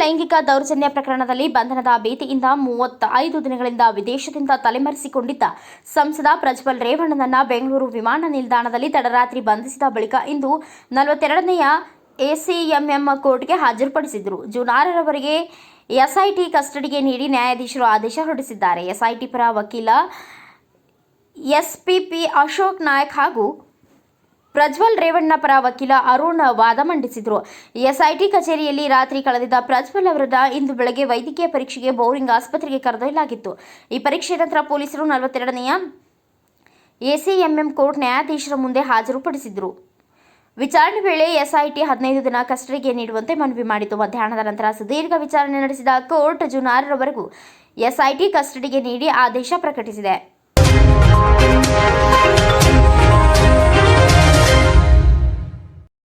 ಲೈಂಗಿಕ ದೌರ್ಜನ್ಯ ಪ್ರಕರಣದಲ್ಲಿ ಬಂಧನದ ಭೀತಿಯಿಂದ ಮೂವತ್ತೈದು ದಿನಗಳಿಂದ ವಿದೇಶದಿಂದ ತಲೆಮರೆಸಿಕೊಂಡಿದ್ದ ಸಂಸದ ಪ್ರಜ್ವಲ್ ರೇವಣ್ಣನನ್ನ ಬೆಂಗಳೂರು ವಿಮಾನ ನಿಲ್ದಾಣದಲ್ಲಿ ತಡರಾತ್ರಿ ಬಂಧಿಸಿದ ಬಳಿಕ ಇಂದು ನಲವತ್ತೆರಡನೆಯ ಎಸಿಎಂಎಂ ಕೋರ್ಟ್ಗೆ ಹಾಜರುಪಡಿಸಿದರು. ಜೂನ್ ಆರರವರೆಗೆ ಎಸ್ಐಟಿ ಕಸ್ಟಡಿಗೆ ನೀಡಿ ನ್ಯಾಯಾಧೀಶರು ಆದೇಶ ಹೊರಡಿಸಿದ್ದಾರೆ. ಎಸ್ಐಟಿ ಪರ ವಕೀಲ ಎಸ್ಪಿಪಿ ಅಶೋಕ್ ನಾಯಕ್ ಹಾಗೂ ಪ್ರಜ್ವಲ್ ರೇವಣ್ಣ ಪರ ವಕೀಲ ಅರುಣ್ ವಾದ ಮಂಡಿಸಿದರು. ಎಸ್ಐಟಿ ಕಚೇರಿಯಲ್ಲಿ ರಾತ್ರಿ ಕಳೆದಿದ್ದ ಪ್ರಜ್ವಲ್ ಅವರನ್ನ ಇಂದು ಬೆಳಗ್ಗೆ ವೈದ್ಯಕೀಯ ಪರೀಕ್ಷೆಗೆ ಬೌರಿಂಗ್ ಆಸ್ಪತ್ರೆಗೆ ಕರೆದೊಯ್ಯಲಾಗಿತ್ತು. ಈ ಪರೀಕ್ಷೆ ನಂತರ ಪೊಲೀಸರು ನಲವತ್ತೆರಡನೆಯ ಎಸಿಎಂಎಂ ಕೋರ್ಟ್ ನ್ಯಾಯಾಧೀಶರ ಮುಂದೆ ಹಾಜರುಪಡಿಸಿದರು. ವಿಚಾರಣೆ ವೇಳೆ ಎಸ್ಐಟಿ ಹದಿನೈದು ದಿನ ಕಸ್ಟಡಿಗೆ ನೀಡುವಂತೆ ಮನವಿ ಮಾಡಿತು. ಮಧ್ಯಾಹ್ನದ ನಂತರ ಸುದೀರ್ಘ ವಿಚಾರಣೆ ನಡೆಸಿದ ಕೋರ್ಟ್ ಜೂನ್ ಆರರವರೆಗೂ ಎಸ್ಐಟಿ ಕಸ್ಟಡಿಗೆ ನೀಡಿ ಆದೇಶ ಪ್ರಕಟಿಸಿದೆ.